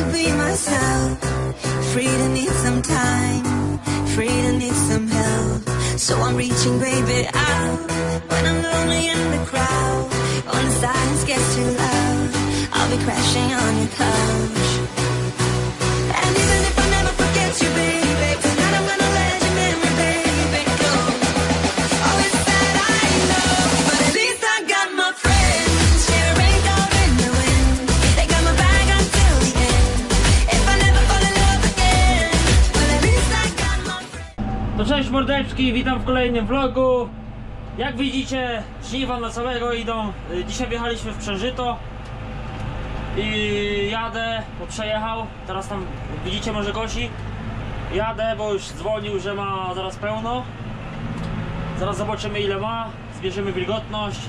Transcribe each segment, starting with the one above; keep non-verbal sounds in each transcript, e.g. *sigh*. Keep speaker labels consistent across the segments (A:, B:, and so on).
A: to be myself. Free to need some time. Free to need some help. So I'm reaching, baby, out. When I'm lonely in the crowd. When the silence gets too loud. I'll be crashing on your couch.
B: Witam w kolejnym vlogu. Jak widzicie, żniwa na całego idą. Y, Dzisiaj wjechaliśmy w Przężyto i jadę, bo przejechał. Teraz tam widzicie może gości. Jadę, bo już dzwonił, że ma zaraz pełno. Zaraz zobaczymy ile ma, zbierzemy wilgotność.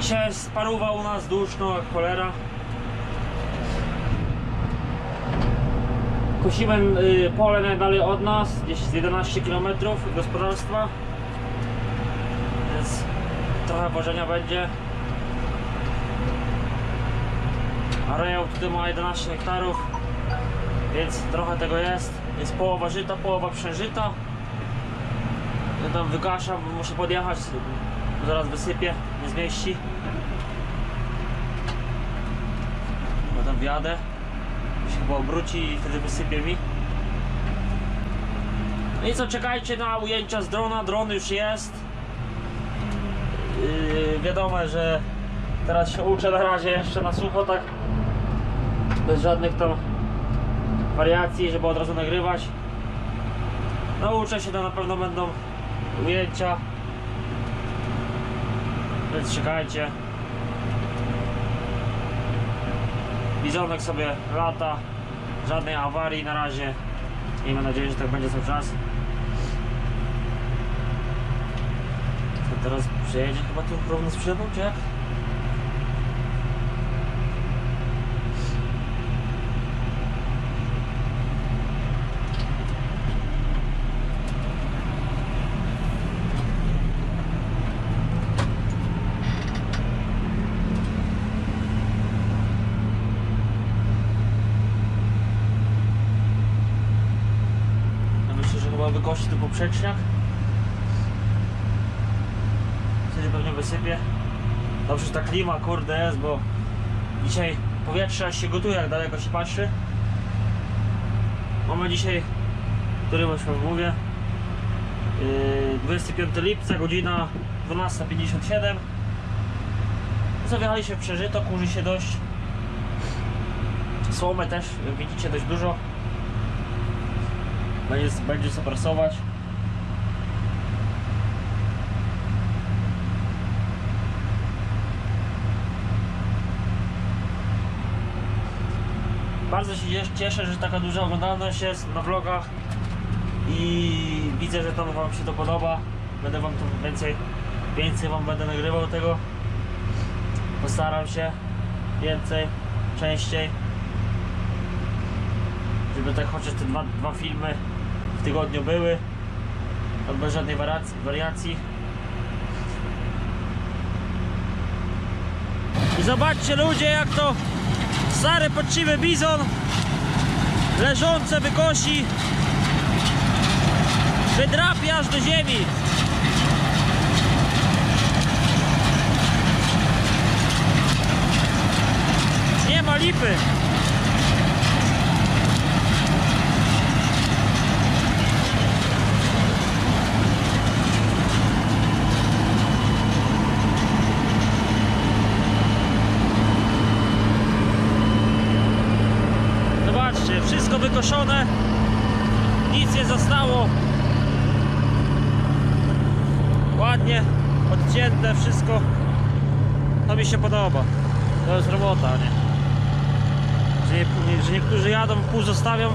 B: Dzisiaj jest paruwa u nas duszno jak cholera. Kosiłem y, pole najdalej od nas, gdzieś z 11 km gospodarstwa. Więc trochę wożenia będzie. Areał tutaj ma 11 hektarów, więc trochę tego jest. Jest połowa żyta, połowa przężyta. Ja tam wygaszam, muszę podjechać, zaraz wysypię, nie zmieści. Bo tam wjadę się chyba obróci i wtedy wysypie mi. No i co, czekajcie na ujęcia z drona, dron już jest. Yy, wiadomo, że teraz się uczę na razie jeszcze na sucho, tak bez żadnych tam wariacji, żeby od razu nagrywać. No uczę się, to na pewno będą ujęcia. Więc czekajcie. Bizonek sobie lata, żadnej awarii na razie. Miejmy nadzieję, że tak będzie cały czas. To teraz przejedzie chyba tu równo z przyczepą, czy jak? Ja chyba wykości tu poprzeczniak. Wtedy pewnie wysypie. Dobrze, że ta klima kurde jest, bo dzisiaj powietrze się gotuje, jak daleko się patrzy. Mamy dzisiaj, który wam mówię, yy, 25 lipca, godzina 12.57. Zawjechaliśmy w przeżyto, kurzy się dość. Słomy też, widzicie, dość dużo. Będzie, będzie co prasować. Bardzo się cies- cieszę, że taka duża oglądalność jest na vlogach i widzę, że to Wam się to podoba. Będę Wam tu więcej, więcej Wam będę nagrywał tego. Postaram się więcej, częściej żeby tak chociaż te dwa, dwa filmy tygodniu były. Bez żadnej wariacji. I zobaczcie ludzie jak to stary poczciwy bizon leżące wykosi wydrapie aż do ziemi. Nie ma lipy Zobaczcie, wykoszone, nic nie zostało. Ładnie odcięte wszystko. To mi się podoba. To jest robota, nie? Że, nie, że niektórzy jadą, pół zostawią.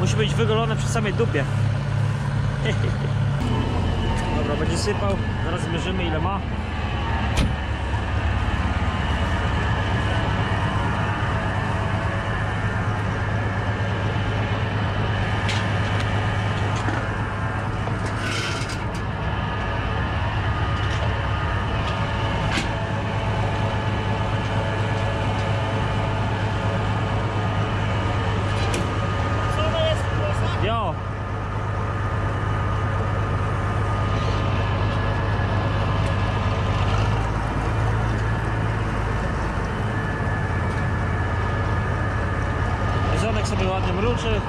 B: Musi być wygolone przy samej dupie. *laughs* Dobra, będzie sypał. Zaraz zmierzymy ile ma. sobie ładnie mruczy.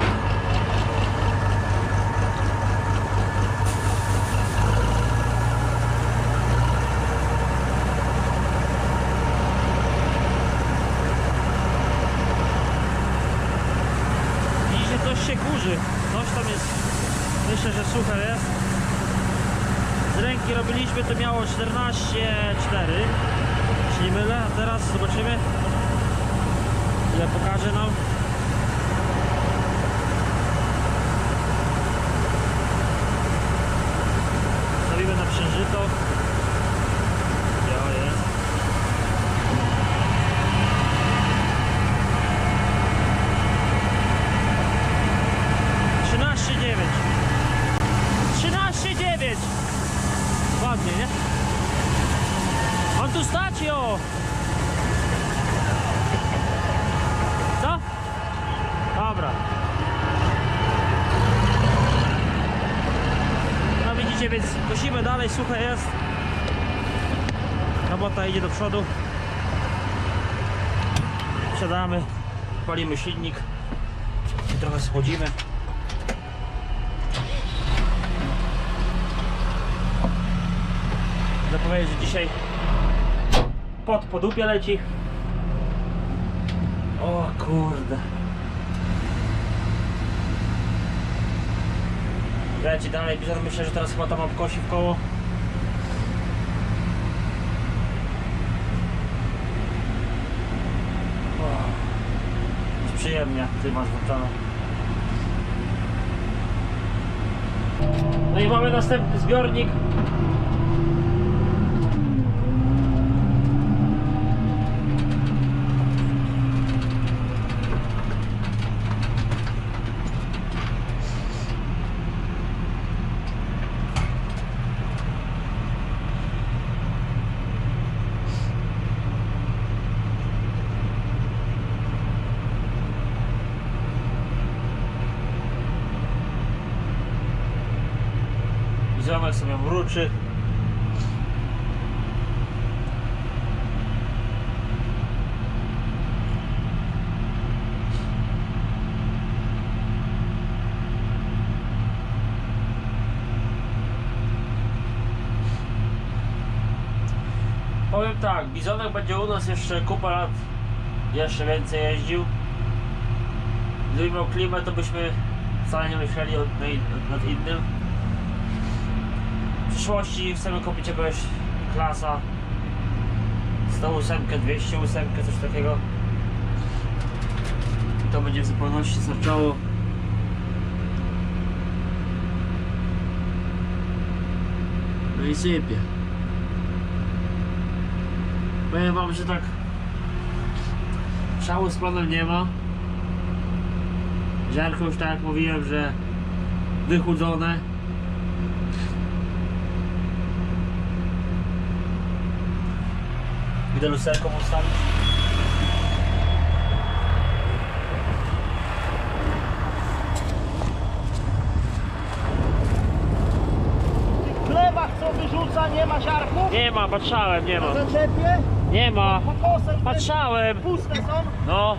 B: Coś się kurzy. Coś tam jest, myślę, że suche jest. Z ręki robiliśmy, to miało 14,4 jeśli nie mylę, a teraz zobaczymy ile pokaże nam. Stawimy na przężyto. Ja jest. Trzynaście dziewięć. Trzynaście dziewięć. Ładnie, nie? On tu stać, jo! Co? Dobra. No kosimy dalej, suche jest. Robota idzie do przodu. Wsiadamy, palimy silnik i trochę schodzimy. Chcę powiedzieć, że dzisiaj pod podupie leci. O kurde. Leci dalej, Bizon myślę, że teraz chyba tam obkosi w koło. O, przyjemnie, ty masz włączone. No i mamy następny zbiornik. Ziomek sobie mruczy. Powiem tak, Bizonek będzie u nas jeszcze kupę lat, jeszcze więcej jeździł. Gdyby miał klimę, to byśmy wcale nie myśleli o, nad innym. Przyszłości chcemy kupić jakąś klasa 108, 208, coś takiego. To będzie w zupełności starczało. No i sypie. Powiem wam, że tak szału z planem nie ma. Ziarko już tak jak mówiłem, że wychudzone. Idę lusterką ustawić.
C: W chlewach co wyrzuca, nie ma?
B: Nie ma, patrzałem, nie ma.
C: Na zaczepie?
B: Nie ma. Patrzałem.
C: Puste są?
B: No.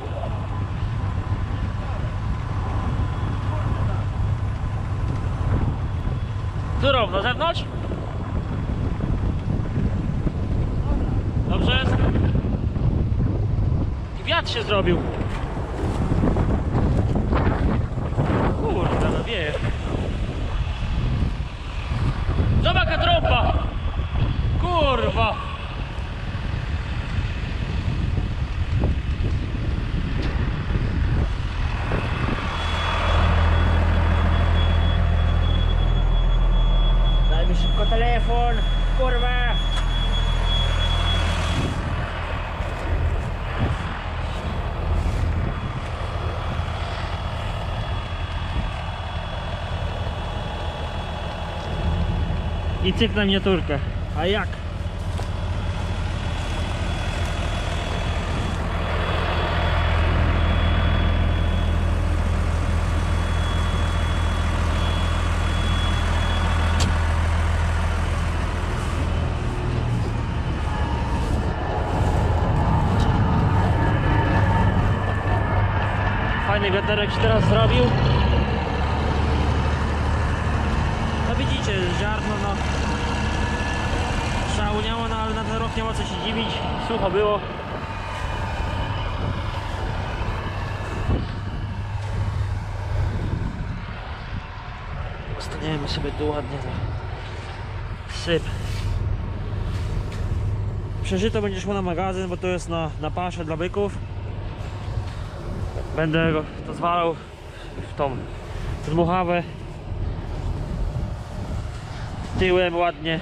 B: Którą? Na zewnątrz? Dobrze jest? I wiatr się zrobił. Kurde, no wieje. Zobacz trąba! Kurwa! Daj szybko telefon, kurwa! i cyk na miniaturkę. A jak? Wiaterek się teraz zrobił. No widzicie, ziarno no szałuniało, no ale na ten rok nie ma co się dziwić. Sucho było. Staniemy sobie tu ładnie za syp. Przeżyto będzie szło na magazyn, bo to jest na, na paszę dla byków. Będę to zwalał w tą dmuchawę. Tyłem ładnie.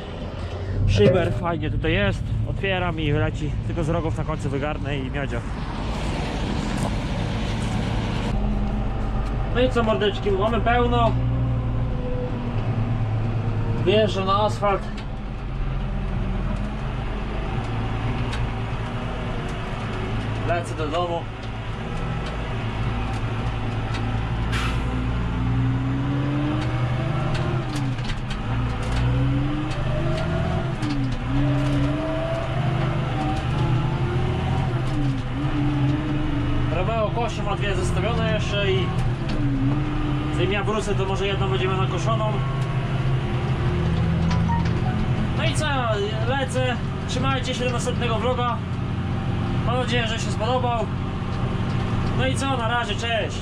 B: Szyber fajnie tutaj jest. Otwieram i leci. Tylko z rogów na końcu wygarnę i miodzio. No i co mordeczki, mamy pełno. Wjeżdżam na asfalt. Lecę do domu. Kosie ma dwie zostawione jeszcze i zanim ja wrócę to może jedną będziemy nakoszoną. No i co, lecę. Trzymajcie się do następnego vloga. Mam nadzieję, że się spodobał. No i co, na razie, cześć.